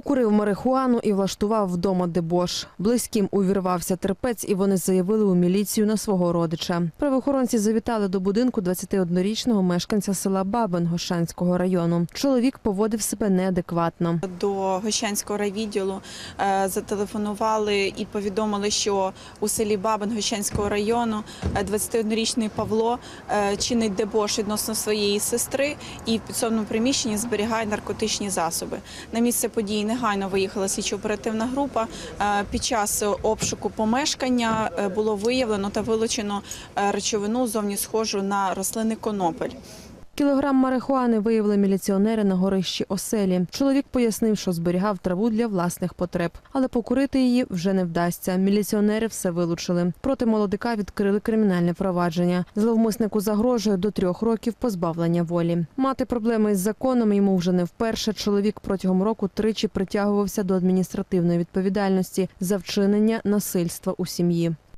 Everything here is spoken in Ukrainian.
Покурив марихуану і влаштував вдома дебош. Близьким увірвався терпець, і вони заявили у міліцію на свого родича. Правоохоронці завітали до будинку 21-річного мешканця села Бабин Гошанського району. Чоловік поводив себе неадекватно. До Гощанського райвідділу е, зателефонували і повідомили, що у селі Бабин Гощанського району е, 21-річний Павло е, чинить дебош відносно своєї сестри і в підсобному приміщенні зберігає наркотичні засоби. На місце події негайно виїхала слідчо-оперативна група. Е, Під час обшуку помешкання е, було виявлено та вилучено е, речовину зовні схожу на рослини конопель. Кілограм марихуани виявили міліціонери на горищі оселі. Чоловік пояснив, що зберігав траву для власних потреб, але покурити її вже не вдасться. Міліціонери все вилучили. Проти молодика відкрили кримінальне провадження. Зловмиснику загрожує до трьох років позбавлення волі. Мати проблеми із законом йому вже не вперше. Чоловік протягом року тричі притягувався до адміністративної відповідальності за вчинення насильства у сім'ї.